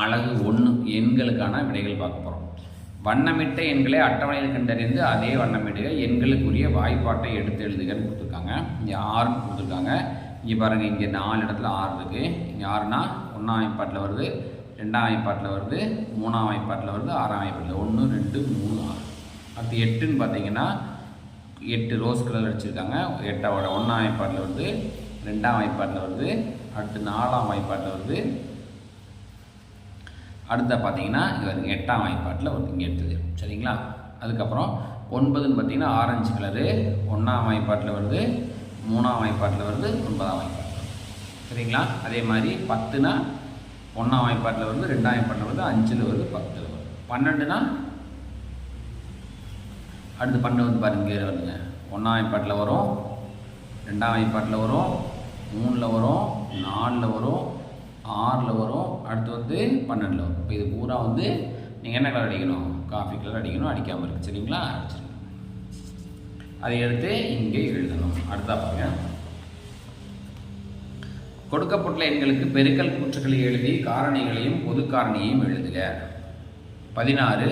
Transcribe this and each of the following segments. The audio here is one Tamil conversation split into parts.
அழகு ஒன்று எண்களுக்கான விடைகள் பார்க்க போகிறோம் வண்ணமிட்ட எண்களை அட்டவணையில் கண்டறிந்து அதே வண்ணமிடுக எண்களுக்குரிய வாய்ப்பாட்டை எடுத்து எழுதுகன்னு கொடுத்துருக்காங்க. இங்கே ஆறுன்னு கொடுத்துருக்காங்க. இங்கே பாருங்கள் இங்கே நாலு இடத்துல ஆறு இருக்குது இங்கே ஆறுனா ஒன்றாம் வாய்ப்பாட்டில் வருது ரெண்டாம் வாய்ப்பாட்டில் வருது மூணாம் வாய்ப்பாட்டில் வருது ஆறாம் வாய்ப்பாட்டில் ஒன்று ரெண்டு மூணு ஆறு. அடுத்து எட்டுன்னு பார்த்தீங்கன்னா எட்டு ரோஸ் கலர் அடிச்சிருக்காங்க எட்டாவோட ஒன்றாம் வாய்ப்பாட்டில் வருது ரெண்டாம் வாய்ப்பாட்டில் வருது அடுத்து நாலாம் வாய்ப்பாட்டில் வருது அடுத்த பார்த்தீங்கன்னா இது வந்து எட்டாம் வாய்ப்பாட்டில் ஒரு இங்கே எடுத்தது. சரிங்களா? அதுக்கப்புறம் ஒன்பதுன்னு பார்த்தீங்கன்னா ஆரஞ்சு கலரு ஒன்றாம் வாய்ப்பாட்டில் வருது மூணாம் வாய்ப்பாட்டில் வருது ஒன்பதாம் வாய்ப்பாட்டில் சரிங்களா? அதே மாதிரி பத்துனா ஒன்றாம் வாய்ப்பாட்டில் வருது ரெண்டாம் வாய்ப்பாட்டில் வருது அஞ்சில் வருது பத்தில் வருது. பன்னெண்டுனா? அடுத்து பன்னெண்டு வந்து பாருங்க இங்கே வருதுங்க. ஒன்றாம் வாய்ப்பாட்டில் வரும் ரெண்டாம் வாய்ப்பாட்டில் வரும் மூணில் வரும் நாலில் வரும் ஆறில் வரும் அடுத்து வந்து பன்னெண்டில் வரும். இப்போ இது பூரா வந்து நீங்கள் என்ன கலர் அடிக்கணும்? காஃபி கலர் அடிக்கணும் அடிக்காமல் இருக்குது சரிங்களா? அடிச்சிருங்க. அதை எடுத்து இங்கே எழுதணும். அடுத்தா பாருங்க. கொடுக்கப்பட்டுள்ள எண்களுக்கு பெருக்கல் கூற்றுக்களை எழுதி காரணிகளையும் பொது காரணியையும் எழுதுக. பதினாறு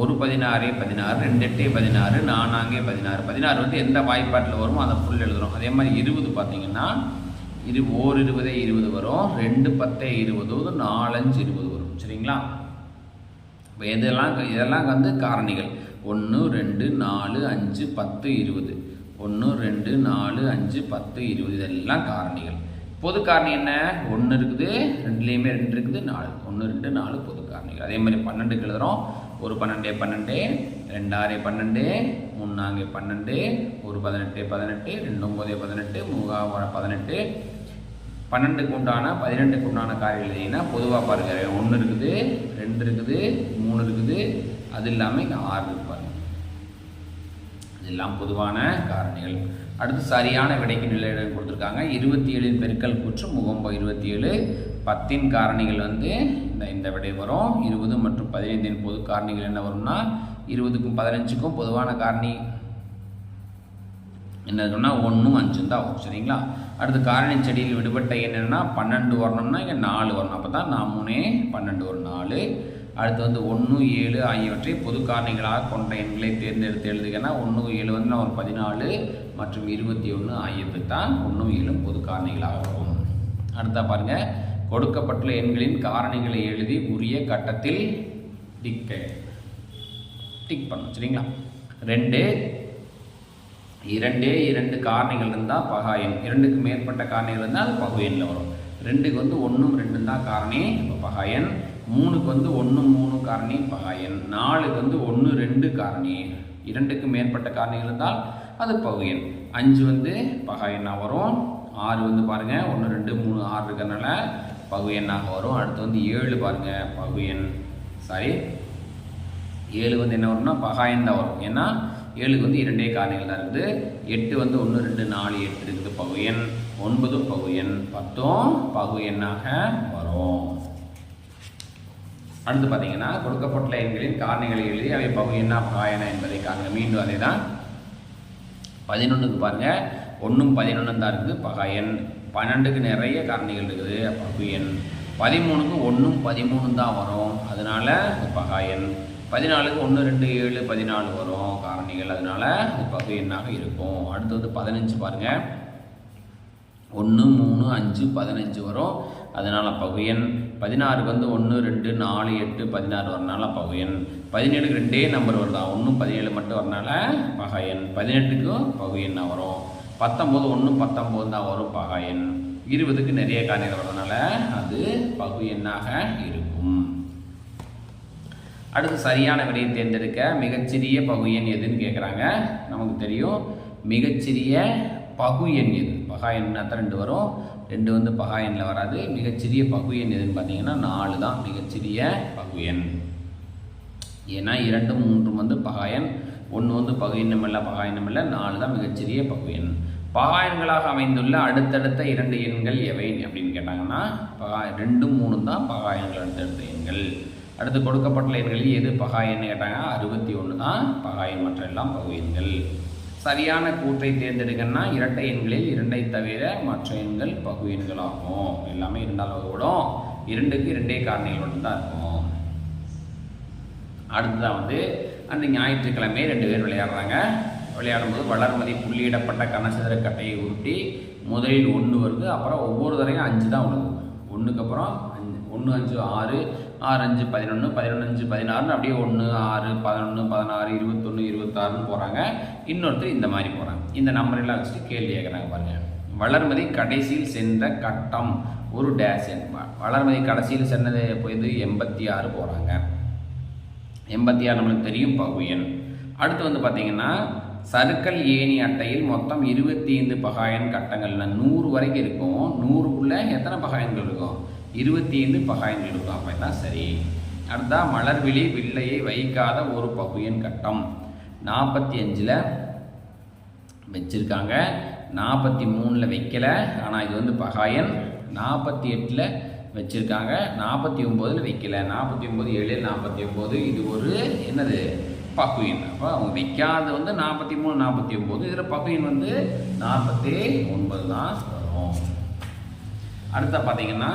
ஒரு பதினாறு பதினாறு ரெண்டு எட்டு பதினாறு நானாங்கே பதினாறு பதினாறு வந்து எந்த வாய்ப்பாட்டில் வருமோ அதை ஃபுல் எழுதுகிறோம் அதே மாதிரி இருபது பார்த்தீங்கன்னா இது ஓர் இருபதே இருபது வரும் ரெண்டு பத்தே இருபது நாலஞ்சு இருபது வரும். சரிங்களா? இப்போ இதெல்லாம் இதெல்லாம் வந்து காரணிகள். ஒன்று ரெண்டு நாலு அஞ்சு பத்து இருபது. ஒன்று ரெண்டு நாலு அஞ்சு பத்து இருபது. இதெல்லாம் காரணிகள். பொது காரணி என்ன? ஒன்று இருக்குது ரெண்டுலேயுமே ரெண்டு இருக்குது நாலு. ஒன்று ரெண்டு நாலு பொது காரணிகள். அதே மாதிரி பன்னெண்டுக்கு எழுதுகிறோம் ஒரு பன்னெண்டே பன்னெண்டு ரெண்டாறு பன்னெண்டு மூணாங்கே பன்னெண்டு ஒரு பதினெட்டு பதினெட்டு ரெண்டு ஒம்பதே பதினெட்டு மூகா பதினெட்டு பன்னெண்டுக்கு உண்டான பதினெண்டுக்கு உண்டான காரியம் பொதுவாக பாருங்கள் ஒன்று இருக்குது ரெண்டு இருக்குது மூணு இருக்குது. அது இல்லாமல் இங்கே ஆறு இருக்கு பாருங்கள் இதெல்லாம் பொதுவான காரணிகள். அடுத்து சரியான விடைக்கு நிலையிடம் கொடுத்துருக்காங்க. இருபத்தி ஏழின் பெருக்கல் கூற்று முகம்போ இருபத்தி ஏழு பத்தின் காரணிகள் வந்து இந்த இந்த விடை வரும். இருபது மற்றும் பதினைந்தின் பொது காரணிகள் என்ன வரும்னா இருபதுக்கும் பதினஞ்சுக்கும் பொதுவான காரணி என்ன சொன்னால் ஒன்றும் அஞ்சும் தான் ஆகும் சரிங்களா? அடுத்து காரணி செடியில் விடுபட்ட என்னென்னா பன்னெண்டு வரணும்னா இங்கே நாலு வரணும். அப்போ தான் நான் மூணே பன்னெண்டு ஒரு நாலு. அடுத்து வந்து ஒன்று ஏழு ஆகியவற்றை பொது காரணிகளாக கொண்ட எண்களை தேர்ந்தெடுத்து எழுதுகன்னா ஒன்று ஏழு வந்து நான் ஒரு பதினாலு மற்றும் இருபத்தி ஒன்று ஆகியவற்றை தான் ஒன்றும் ஏழும் பொது காரணிகளாக வரும் அடுத்தா பாருங்கள் கொடுக்கப்பட்டுள்ள எண்களின் காரணிகளை எழுதி உரிய கட்டத்தில் டிக்க டிக் பண்ணணும் சரிங்களா? ரெண்டு இரண்டே இரண்டு காரணிகள் இருந்தால் பகாயம் இரண்டுக்கு மேற்பட்ட காரணிகள் இருந்தால் அது பகு வரும். ரெண்டுக்கு வந்து ஒன்றும் ரெண்டும் தான் காரணி இப்போ மூணுக்கு வந்து ஒன்று மூணு காரணி பகாயன் நாலுக்கு வந்து ஒன்று ரெண்டு காரணி. இரண்டுக்கு மேற்பட்ட காரணிகள் இருந்தால் அது பகுயன் அஞ்சு வந்து பகாயனாக வரும். ஆறு வந்து பாருங்கள் ஒன்று ரெண்டு மூணு ஆறு இருக்கிறனால பகு வரும். அடுத்து வந்து ஏழு பாருங்கள் பகுயன் சாரி. ஏழு வந்து என்ன வரும்னா பகாயன் தான் வரும். ஏன்னா ஏழுக்கு வந்து இரண்டே காரணிகள் தான் இருக்குது. எட்டு வந்து ஒன்று ரெண்டு நாலு எட்டு இருக்குது. பகு எண் ஒன்பதும் பகு எண் பத்தும் பகு எண்ணாக வரும். அடுத்து பார்த்தீங்கன்னா கொடுக்கப்பட்ட எண்களின் காரணிகளை எழுதி அவை பகு எண்ணா பகா என்பதை காண்க. மீண்டும் அதே தான் பதினொன்றுக்கு பாருங்கள் ஒன்றும் பதினொன்று தான் இருக்குது. பகாயன் எண் பன்னெண்டுக்கு நிறைய காரணிகள் இருக்குது. பகு எண் பதிமூணுக்கு ஒன்றும் பதிமூணு தான் வரும். அதனால அது எண் பதினாலுக்கு ஒன்று ரெண்டு ஏழு பதினாலு வரும் காரணிகள். அதனால் அது பகு எண்ணாக இருக்கும். அடுத்தது பதினஞ்சு பாருங்கள் ஒன்று மூணு அஞ்சு பதினஞ்சு வரும். அதனால் பகுயன் பதினாறுக்கு வந்து ஒன்று ரெண்டு நாலு எட்டு பதினாறு வரனால பகுயன் பதினேழுக்கு ரெண்டே நம்பர் வருதா? ஒன்றும் பதினேழு மட்டும் வரனால பகையன் பதினெட்டுக்கும் பகு எண்ணாக வரும். பத்தொம்போது ஒன்று பத்தொம்போது தான் வரும் பகையன் இருபதுக்கு நிறைய காரணிகள் வரதுனால அது பகு எண்ணாக இருக்கும். அடுத்து சரியான விடையை தேர்ந்தெடுக்க மிகச்சிறிய பகு எண் எதுன்னு கேட்குறாங்க நமக்கு தெரியும். மிகச்சிறிய பகு எண் எது? பகா எண்ணா ரெண்டு வரும்? ரெண்டு வந்து பகா எண்ணில் வராது. மிகச்சிறிய பகு எண் எதுன்னு பார்த்தீங்கன்னா நாலு தான். மிகச்சிறிய பகு எண். ஏன்னா இரண்டு மூன்றும் வந்து பகா எண். ஒன்று வந்து பகு எண்ணம் இல்லை பகா எண்ணம் இல்லை. நாலு தான் மிகச்சிறிய பகு எண். பகா எண்களாக அமைந்துள்ள அடுத்தடுத்த இரண்டு எண்கள் எவை அப்படின்னு கேட்டாங்கன்னா பகா ரெண்டு மூணு தான் பகா எண்கள் அடுத்தடுத்த எண்கள். அடுத்து கொடுக்கப்பட்ட எண்களில் எது பகா எண் கேட்டாங்க? அறுபத்தி ஒன்று தான் பகா எண் மற்ற எல்லாம் பகு எண்கள். சரியான கூற்றை தேர்ந்தெடுக்கன்னா இரட்டை எண்களில் இரண்டை தவிர மற்ற எண்கள் பகு எண்களாகும். எல்லாமே இருந்தால் வகுப்படும் இரண்டுக்கு இரண்டே காரணிகள் மட்டும்தான் இருக்கும். அடுத்ததான் வந்து அந்த ஞாயிற்றுக்கிழமை ரெண்டு பேர் விளையாடுறாங்க. விளையாடும்போது வளர்மதி புள்ளியிடப்பட்ட கனசதுர கட்டையை உருட்டி முதலில் ஒன்று வருது. அப்புறம் ஒவ்வொரு தரையும் அஞ்சு தான் விழுது ஒன்றுக்கு அப்புறம் அஞ்சு ஒன்று அஞ்சு ஆறு ஆறு அஞ்சு பதினொன்று பதினொன்று அஞ்சு பதினாறுன்னு அப்படியே ஒன்று ஆறு பதினொன்று பதினாறு இருபத்தொன்று இருபத்தாறுன்னு போகிறாங்க இன்னொருத்தர் இந்த மாதிரி போகிறாங்க இந்த நம்பரெல்லாம் வச்சுட்டு கேள்வி கேட்குறாங்க பாருங்கள் வளர்மதி கடைசியில் சென்ற கட்டம் ஒரு டேஷ் எண் வளர்மதி கடைசியில் சென்னது போய் எண்பத்தி ஆறு போகிறாங்க எண்பத்தி ஆறு நம்மளுக்கு தெரியும் பகுயன் அடுத்து வந்து பார்த்தீங்கன்னா சருக்கல் ஏணி அட்டையில் மொத்தம் இருபத்தி ஐந்து பகாயன் கட்டங்கள்ல நூறு வரைக்கும் இருக்கும். நூறுக்குள்ளே எத்தனை பகாயன்கள் இருக்கும்? இருபத்தி ஐந்து பகாயன்கள் இருக்கும் அப்போ தான் சரி. அடுத்தா மலர்விழி வில்லையை வைக்காத ஒரு பகுயன் கட்டம். நாற்பத்தி அஞ்சில் வச்சுருக்காங்க. நாற்பத்தி மூணில் வைக்கலை. ஆனால் இது வந்து பகாயன். நாற்பத்தி எட்டில் வச்சுருக்காங்க. நாற்பத்தி ஒம்போதில் வைக்கல. நாற்பத்தி ஒம்பது ஏழு நாற்பத்தி ஒம்பது இது ஒரு என்னது? பகுயின். அப்போ அவங்க வைக்காத வந்து நாற்பத்தி மூணு நாற்பத்தி ஒம்பது. இதில் பகுயின் வந்து நாற்பத்தி ஒன்பது தான் வரும். அடுத்த பார்த்தீங்கன்னா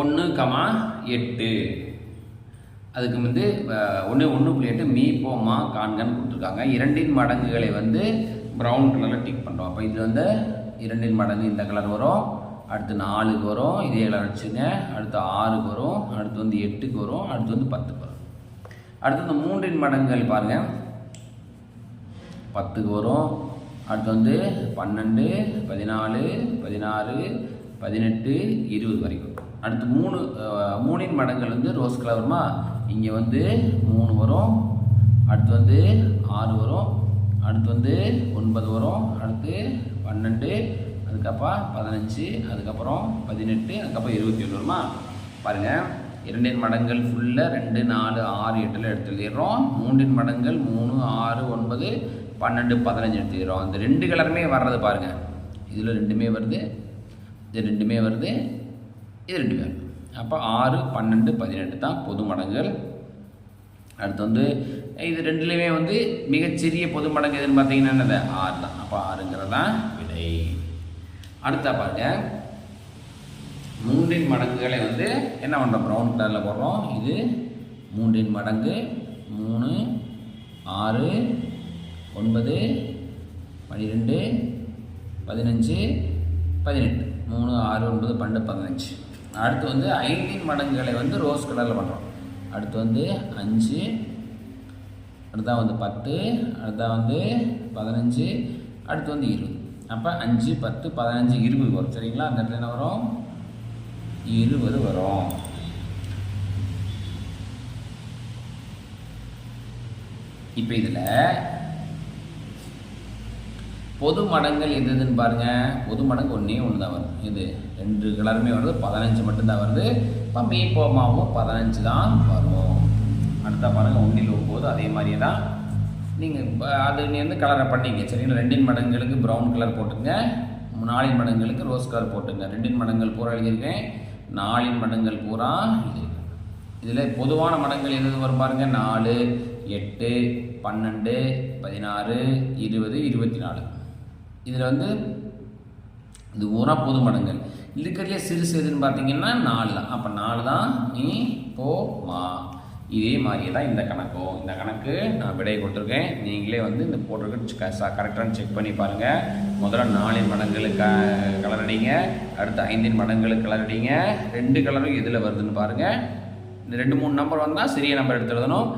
ஒன்று கமா எட்டு. அதுக்கு வந்து ஒன்று ஒன்று புள்ளி எட்டு மீ போமா காண்கன்னு கொடுத்துருக்காங்க. இரண்டின் மடங்குகளை வந்து ப்ரௌன் கலரில் டிக் பண்ணுறோம் அப்போ இது வந்து இரண்டின் மடங்கு இந்த கலர் வரும் அடுத்து நாலுக்கு வரும் இதே கலர் வச்சுங்க அடுத்து ஆறுக்கு வரும் அடுத்து வந்து எட்டுக்கு வரும் அடுத்து வந்து பத்துக்கு வரும். அடுத்து இந்த மூன்றின் மடங்குகள் பாருங்கள் பத்துக்கு வரும் அடுத்து வந்து பன்னெண்டு பதினாலு பதினாறு பதினெட்டு இருபது வரைக்கும். அடுத்து மூணு மூணின் மடங்கள் வந்து ரோஸ் கலர் வருமா இங்கே வந்து மூணு வரும். அடுத்து வந்து ஆறு வரும். அடுத்து வந்து ஒன்பது வரும். அடுத்து பன்னெண்டு அதுக்கப்புறம் பதினஞ்சு அதுக்கப்புறம் பதினெட்டு அதுக்கப்புறம் இருபத்தி ஒன்று வருமா? பாருங்கள் இரண்டின் மடங்கள் ஃபுல்லாக ரெண்டு நாலு ஆறு எட்டில் எடுத்து எழுதிடுறோம் மூன்றின் மடங்கள் மூணு ஆறு ஒன்பது பன்னெண்டு பதினஞ்சு எடுத்துக்கிறோம் இந்த ரெண்டு கலருமே வர்றது பாருங்கள் இதில் ரெண்டுமே வருது. இது ரெண்டுமே வருது. இது ரெண்டு பேர். அப்போ ஆறு பன்னெண்டு பதினெட்டு தான் பொது மடங்குகள். அடுத்து வந்து இது ரெண்டுலேயுமே வந்து மிகச்சிறிய பொது மடங்கு எதுன்னு பார்த்தீங்கன்னா என்னது? ஆறு தான். அப்போ ஆறுங்கிறது தான் விடை. அடுத்த பாருங்க. மூன்றின் மடங்குகளை வந்து என்ன பண்ணுறோம் ப்ரௌன் கலரில் போடுறோம். இது மூன்றின் மடங்கு மூணு ஆறு ஒன்பது பன்னிரெண்டு பதினஞ்சு பதினெட்டு. மூணு ஆறு ஒன்பது பன்னெண்டு பதினஞ்சு. அடுத்து வந்து ஐந்தின் மடங்குகளை வந்து ரோஸ் கலரில் பண்ணுறோம் அடுத்து வந்து அஞ்சு அடுத்தா வந்து பத்து அடுத்தா வந்து பதினஞ்சு அடுத்து வந்து இருபது. அப்போ அஞ்சு பத்து பதினஞ்சு இருபது வரும். சரிங்களா? அந்த இடத்துல என்ன வரும்? இருபது வரும். இப்போ இதில் பொது மடங்கள் எது எதுன்னு பாருங்க. பொது மடங்கு ஒன்றே ஒன்று தான் வருது. இது ரெண்டு கலருமே வருது. பதினஞ்சு மட்டும்தான் வருது. இப்போ மீப்போமாவும் பதினஞ்சு தான் வரும். அடுத்த பாருங்க ஒன்றில் ஒம்பது அதே மாதிரியே தான் நீங்கள் அது நீ வந்து கலரை பண்ணிங்க சரிங்களா? ரெண்டின் மடங்களுக்கு ப்ரௌன் கலர் போட்டுங்க நாலின் மடங்களுக்கு ரோஸ் கலர் போட்டுங்க ரெண்டின் மடங்கள் பூரா எழுதியிருக்கேன். நாலின் மடங்கள் பூரா இது இதில் பொதுவான மடங்கள் எது எது வரும் பாருங்க. நாலு எட்டு பன்னெண்டு பதினாறு இருபது இருபத்தி நாலு. இதில் வந்து இது பூரா பொது மடங்கள். இருக்கிறதுலே சிறு சிறுன்னு பார்த்தீங்கன்னா நாலு தான். அப்போ நாலு தான் நீ போ மா இதே மாதிரியே தான் இந்த கணக்கும். இந்த கணக்கு நான் விடை கொடுத்துருக்கேன். நீங்களே வந்து இந்த போட்டிருக்க கரெக்டாக செக் பண்ணி பாருங்கள் முதல்ல நாலின் மடங்களுக்கு க கலர் அடிங்க அடுத்து ஐந்தின் மடங்களுக்கு கலர் அடிங்க ரெண்டு கலரும் எதில் வருதுன்னு பாருங்கள் இந்த ரெண்டு மூணு நம்பர் வந்தால் சிறிய நம்பர் எடுத்து எழுதணும்.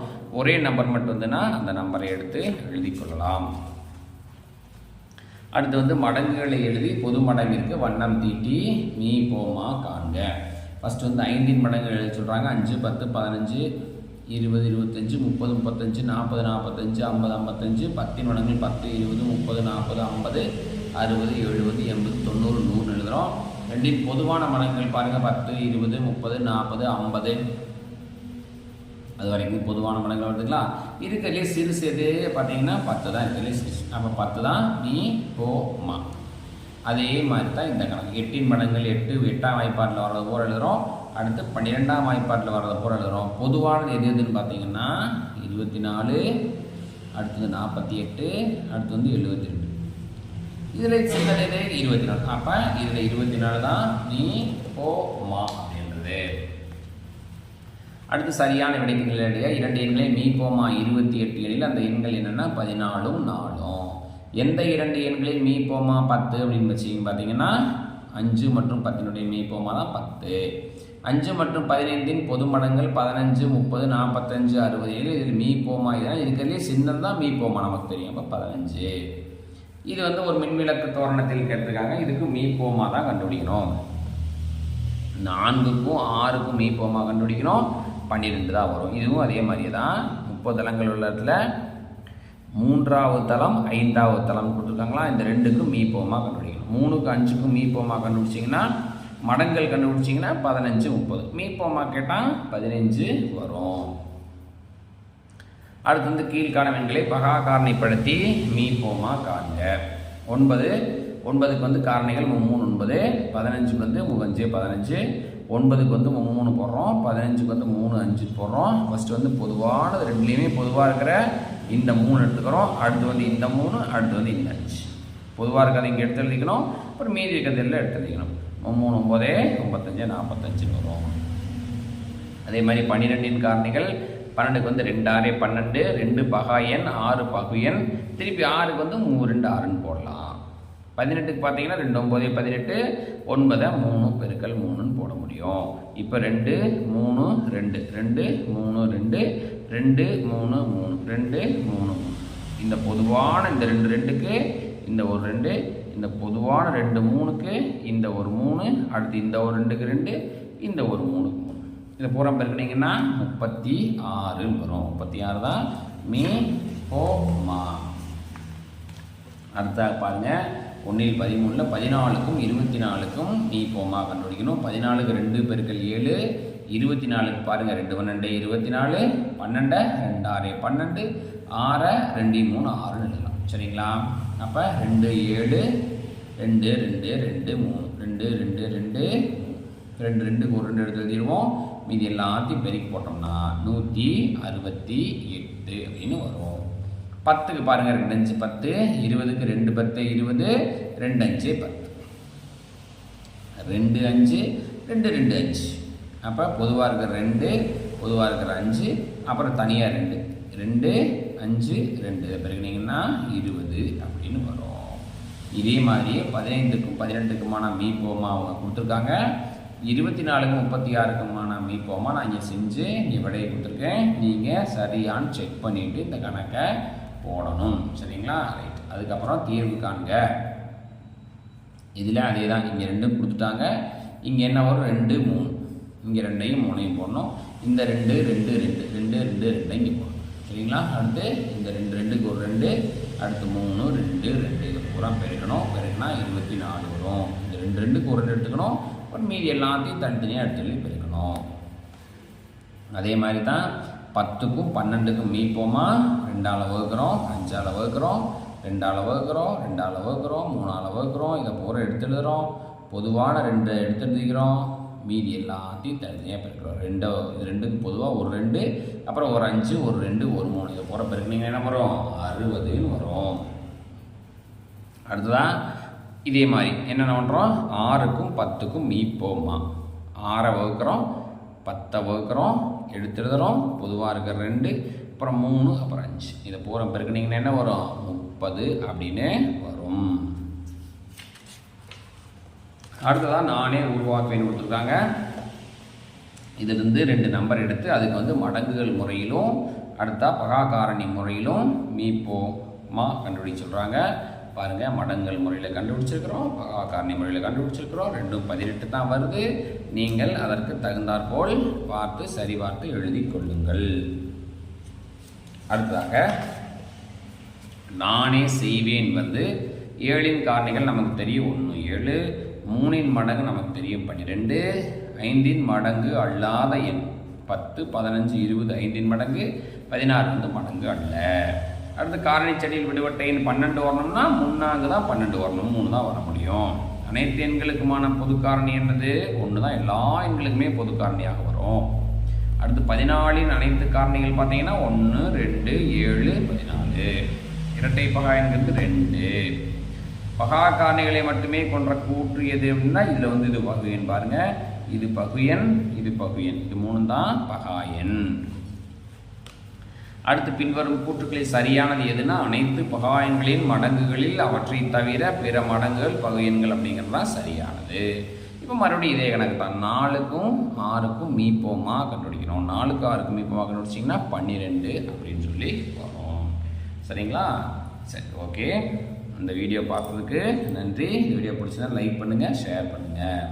ஒரே நம்பர் மட்டும் வந்துன்னா அந்த நம்பரை எடுத்து எழுதி கொள்ளலாம். அடுத்து வந்து மடங்குகளை எழுதி பொது மடங்கிற்கு வண்ணம் தீட்டி மீ போமா காண்க. ஃபஸ்ட்டு வந்து ஐந்தின் மடங்குகள் எழுத சொல்கிறாங்க அஞ்சு பத்து பதினஞ்சு இருபது இருபத்தஞ்சு முப்பது முப்பத்தஞ்சு நாற்பது நாற்பத்தஞ்சு ஐம்பது ஐம்பத்தஞ்சு பத்தின் மடங்கு பத்து இருபது முப்பது நாற்பது ஐம்பது அறுபது எழுபது எண்பது தொண்ணூறு நூறு எழுதுகிறோம் ரெண்டின் பொதுவான மடங்குகள் பாருங்கள் பத்து இருபது முப்பது நாற்பது ஐம்பது அது வரைக்கும் பொதுவான மடங்கள் எடுத்துக்கலாம் இருக்கிறதுலே சிறு சிறு பார்த்தீங்கன்னா பத்து தான் இருக்கிறதுலே சிறு அப்போ பத்து தான் நீ போ மா. அதே மாதிரி தான் இந்த கணக்கு. எட்டின் மடங்கள் எட்டு எட்டாம் வாய்ப்பாட்டில் வர்றது போல் எழுதுகிறோம் அடுத்து பன்னிரெண்டாம் வாய்ப்பாட்டில் வர்றது போல் எழுதுகிறோம் பொதுவானது எது எதுன்னு பார்த்தீங்கன்னா இருபத்தி நாலு அடுத்தது நாற்பத்தி எட்டு அடுத்து வந்து எழுபத்தி ரெண்டு. இதில் சின்னது இருபத்தி நாலு. அப்போ இதில் இருபத்தி நாலு தான் நீ போ மா அப்படின்றது. அடுத்து சரியான விடைக்கு நிலையிலேயே இரண்டு எண்களை மீ போமா இருபத்தி எட்டு எண்ணில் அந்த எண்கள் என்னென்னா பதினாலும் நாலும். எந்த இரண்டு எண்களில் மீ போமா பத்து அப்படின்னு வச்சு பார்த்தீங்கன்னா அஞ்சு மற்றும் பத்தினுடைய மீ போமா தான் பத்து. அஞ்சு மற்றும் பதினைந்தின் பொது மடங்கள் பதினஞ்சு முப்பது நாற்பத்தஞ்சு அறுபது ஏழு இதில் மீ போமா இதெல்லாம் இருக்கிறதுலே சின்னம் தான் மீ போமா நமக்கு தெரியும். அப்போ பதினஞ்சு. இது வந்து ஒரு மின்விளக்கு தோரணத்தில் கேட்டிருக்காங்க. இதுக்கு மீ போமா தான் கண்டுபிடிக்கணும். நான்குக்கும் ஆறுக்கும் மீ போமா கண்டுபிடிக்கணும். பன்னிரெண்டு தான் வரும். இதுவும் அதே மாதிரியே தான். முப்பது தளங்கள் உள்ள இடத்துல மூன்றாவது தளம் ஐந்தாவது தளம் கொடுத்துருக்காங்களா? இந்த ரெண்டுக்கும் மீபோமா கண்டுபிடிக்கணும். மூணுக்கு அஞ்சுக்கும் மீபோமா கண்டுபிடிச்சிங்கன்னா மடங்கள் கண்டுபிடிச்சிங்கன்னா பதினஞ்சு முப்பது. மீபோமா கேட்டால் பதினஞ்சு வரும். அடுத்து வந்து கீழ்காண பகா காரணிப்படுத்தி மீ காண்க. ஒன்பது ஒன்பதுக்கு வந்து காரணிகள் மூணு ஒன்பது பதினஞ்சுக்கு வந்து முகஞ்சு பதினஞ்சு ஒன்பதுக்கு வந்து மூணு போடுறோம் பதினஞ்சுக்கு வந்து மூணு அஞ்சு போடுறோம். ஃபஸ்ட்டு வந்து பொதுவானது ரெண்டுலேயுமே பொதுவாக இருக்கிற இந்த மூணு எடுத்துக்கிறோம். அடுத்து வந்து இந்த மூணு அடுத்து வந்து இந்த அஞ்சு. பொதுவாக இருக்கிறத இங்கே எடுத்து எழுதிக்கணும். அப்புறம் மீதி இருக்கிறது எல்லாம் எடுத்து எழுதிக்கணும். மூணு ஒம்பதே ஒம்பத்தஞ்சு நாற்பத்தஞ்சுன்னு வரும். அதே மாதிரி பன்னிரெண்டின் காரணிகள் பன்னெண்டுக்கு வந்து ரெண்டு ஆறு பன்னெண்டு ரெண்டு பகா எண் ஆறு பகு எண். திருப்பி ஆறுக்கு வந்து மூணு ரெண்டு ஆறுன்னு போடலாம். பதினெட்டுக்கு பார்த்தீங்கன்னா ரெண்டு ஒம்பதே பதினெட்டு ஒன்பதை மூணு பெருக்கல் மூணுன்னு போட முடியும். இப்போ ரெண்டு மூணு ரெண்டு. ரெண்டு மூணு ரெண்டு. ரெண்டு மூணு மூணு. ரெண்டு மூணு இந்த பொதுவான இந்த ரெண்டு ரெண்டுக்கு இந்த ஒரு ரெண்டு இந்த பொதுவான ரெண்டு மூணுக்கு இந்த ஒரு மூணு அடுத்து இந்த ஒரு ரெண்டுக்கு ரெண்டு இந்த ஒரு மூணுக்கு மூணு. இதை பூரா பெருக்கினீங்கன்னா முப்பத்தி ஆறு வரும். முப்பத்தி ஆறு தான் மீ போ மா. அடுத்தா பாருங்கள் ஒன்றில் பதிமூணில் பதினாலுக்கும் இருபத்தி நாலுக்கும் நீ போமா கண்டுபிடிக்கணும். பதினாலுக்கு ரெண்டு பெருக்கல் ஏழு இருபத்தி நாலுக்கு பாருங்கள் ரெண்டு பன்னெண்டு இருபத்தி நாலு பன்னெண்டை ரெண்டு ஆறு பன்னெண்டு ஆறை ரெண்டு மூணு ஆறுன்னு எழுதலாம். சரிங்களா? அப்போ ரெண்டு ஏழு ரெண்டு ரெண்டு ரெண்டு மூணு ரெண்டு ரெண்டு ரெண்டு ரெண்டு ரெண்டுக்கு ஒரு ரெண்டு எடுத்து எழுதிடுவோம். மீதி எல்லாத்தையும் பெருக்கி போட்டோம்னா நூற்றி அறுபத்தி எட்டு அப்படின்னு வரும். பத்துக்கு பாருங்கள் ரெண்டு அஞ்சு பத்து இருபதுக்கு ரெண்டு பத்து இருபது ரெண்டு அஞ்சு பத்து. ரெண்டு அஞ்சு ரெண்டு ரெண்டு அஞ்சு. அப்போ பொதுவாக இருக்கிற ரெண்டு பொதுவாக இருக்கிற அஞ்சு அப்புறம் தனியாக ரெண்டு. ரெண்டு அஞ்சு ரெண்டு. பிறகுனீங்கன்னா இருபது அப்படின்னு வரும். இதே மாதிரி பதினைந்துக்கும் பதினெட்டுக்குமான மீபோமா அவங்க கொடுத்துருக்காங்க. இருபத்தி நாலுக்கும் முப்பத்தி ஆறுக்குமான மீபோமா நான் இங்கே செஞ்சு இங்கே விடையை கொடுத்துருக்கேன். நீங்கள் சரியான்னு செக் பண்ணிவிட்டு இந்த கணக்கை போடணும். சரிங்களா? ரைட் அதுக்கப்புறம் தீர்வு காண்க. இதில் அதே தான் இங்கே ரெண்டும் கொடுத்துட்டாங்க. இங்கே என்ன வரும்? ரெண்டு மூணு. இங்கே ரெண்டையும் மூணையும் போடணும். இந்த ரெண்டு ரெண்டு ரெண்டு. ரெண்டு ரெண்டு ரெண்டையும் இங்கே போடணும். சரிங்களா? அடுத்து இந்த ரெண்டு ரெண்டுக்கு ஒரு ரெண்டு. அடுத்து மூணு ரெண்டு ரெண்டு. இது பூரா பெருக்கணும். பெருக்கினா இருபத்தி நாலு வரும். இந்த ரெண்டு ரெண்டுக்கு ஒரு ரெண்டு எடுத்துக்கணும். அப்புறம் மீதி எல்லாத்தையும் தனித்தனியாக எடுத்து பெருக்கணும். அதே மாதிரி தான் பத்துக்கும் பன்னெண்டுக்கும் மீப்போமா ரெண்டால் வகுக்கிறோம் அஞ்சால் வகுக்கிறோம் ரெண்டால் வகுக்கிறோம் ரெண்டால் வகுக்கிறோம் மூணால் வகுக்கிறோம் இதை பூரா எடுத்து எழுதுகிறோம் பொதுவான ரெண்டு எடுத்து எழுதிக்கிறோம். மீதி எல்லாத்தையும் தனித்தனியாக பெருக்கிறோம். ரெண்டோ இது ரெண்டுக்கு பொதுவாக ஒரு ரெண்டு அப்புறம் ஒரு அஞ்சு ஒரு ரெண்டு ஒரு மூணு இதை போகிற பெருக்கினீங்கன்னா என்ன வரும் அறுபதுன்னு வரும். அடுத்ததான் இதே மாதிரி என்னென்ன பண்ணுறோம் ஆறுக்கும் பத்துக்கும் மீப்போமா ஆறை வகுக்கிறோம் பத்தை வகுக்கிறோம் எடுத்து எழுதுகிறோம் பொதுவாக இருக்கிற ரெண்டு அப்புறம் மூணு அப்புறம் அஞ்சு. இதை பூரா பெருக்கினீங்கன்னா என்ன வரும்? முப்பது அப்படின்னு வரும். அடுத்ததாக நானே உருவாக்குவேன் கொடுத்துருக்காங்க? இதிலிருந்து ரெண்டு நம்பர் எடுத்து அதுக்கு வந்து மடங்குகள் முறையிலும் அடுத்தா பகாகாரணி முறையிலும் மீப்போ மா கண்டுபிடிச்சு சொல்கிறாங்க பாருங்கள் மடங்கள் முறையில் கண்டுபிடிச்சிருக்கிறோம் காரணி முறையில் கண்டுபிடிச்சிருக்கிறோம். ரெண்டும் பதினெட்டு தான் வருது. நீங்கள் அதற்கு தகுந்தாற்போல் பார்த்து சரி பார்த்து எழுதி கொள்ளுங்கள். அடுத்ததாக நானே செய்வேன் வந்து ஏழின் காரணிகள் நமக்கு தெரியும். ஒன்று ஏழு. மூணின் மடங்கு நமக்கு தெரியும் பன்னிரெண்டு. ஐந்தின் மடங்கு அல்லாத எண் பத்து பதினஞ்சு இருபது ஐந்தின் மடங்கு பதினாறு வந்து மடங்கு அல்ல. அடுத்து காரணி செடியில் விடுபட்டேன் பன்னெண்டு வரணும்னா முன்னாங்க தான் பன்னெண்டு வரணும் மூணு தான் வர முடியும். அனைத்து எண்களுக்குமான பொது காரணி என்னது? ஒன்று தான் எல்லா எண்களுக்குமே பொது காரணியாக வரும். அடுத்து பதினாலின் அனைத்து காரணிகள் பார்த்தீங்கன்னா ஒன்று ரெண்டு ஏழு பதினாலு. இரட்டை பகாயங்கிறது ரெண்டு. பகா காரணிகளை மட்டுமே கொன்ற கூற்று எது அப்படின்னா இதில் வந்து இது பகுயன் பாருங்க. இது பகுயன் இது பகுயன் இது மூணு தான் பகாயன் அடுத்து பின்வரும் கூற்றுக்களில் சரியானது எதுனா அனைத்து பகாயன்களின் மடங்குகளில் அவற்றை தவிர பிற மடங்குகள் பகுயன்கள் அப்படிங்கிறது தான் சரியானது. இப்போ மறுபடியும் இதே கணக்கு தான். நாலுக்கும் ஆறுக்கும் மீப்போமா கண்டுபிடிக்கணும். நாலுக்கு ஆறுக்கும் மீப்போமா கண்டுபிடிச்சிங்கன்னா பன்னிரெண்டு அப்படின்னு சொல்லி வரும். சரிங்களா? சரி ஓகே. இந்த வீடியோ பார்த்ததுக்கு நன்றி. இந்த வீடியோ பிடிச்சதா லைக் பண்ணுங்கள் ஷேர் பண்ணுங்கள்